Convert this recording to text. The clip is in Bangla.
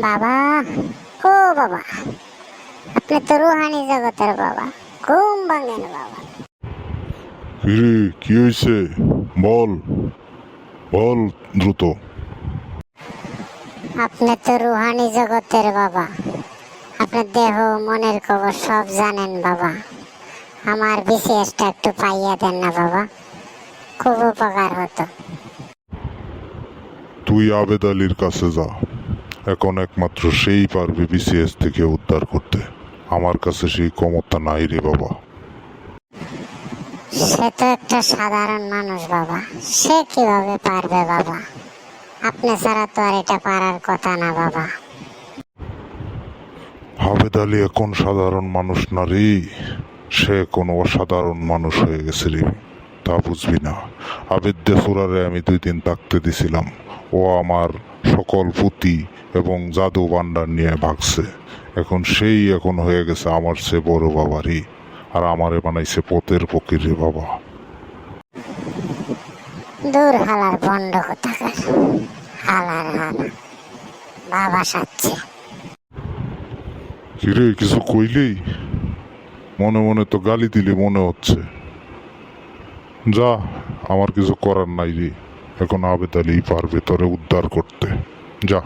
বাবা ও বাবা। আপনি তো রুহানি জগতের বাবা ঘুম ভাঙেন বাবা। কি হয়েছে বল বল দ্রুত। আপনি তো রুহানি জগতের বাবা। আপনার দেহ মনের খবর সব জানেন বাবা। আমার বিশেষটা একটু পাইয়া দেন না বাবা। খুব উপকার হতো। তুই আবেদ আলীর কাছে যা। এখন একমাত্র সেই পারবে বিসিএস থেকে উদ্ধার করতে। আমার কাছে সেই ক্ষমতা নাই রে বাবা। সে তো একটা সাধারণ মানুষ বাবা। সে কীভাবে পারবে বাবা? আপনি ছাড়া তো আর এটা পারার কথা না বাবা। আবেদ আলী এখন সাধারণ মানুষ না রে। সে কোনো অসাধারণ মানুষ হয়ে গেছে রে। তা বুঝবি না। আবেদ দেফুরারে আমি দুই দিন থাকতে দিছিলাম। ও আমার সকল পুঁতি এবং জাদু ভান্ডার নিয়ে ভাগছে। এখন সেই এখন হয়ে গেছে আমার সে বড় বাবারই আর আমারে বানাইছে পথের ফকির বাবা। দূর হালার বন্ধ কোথাকার? হালার হালা বাবা সাচ্ছে। কিরে কিছু কইলেই? মনে মনে তো গালি দিলে মনে হচ্ছে। যা আমার কিছু করার নাই রে। এখন আবেদ আলী পারবে তোরে উদ্ধার করতে। যা।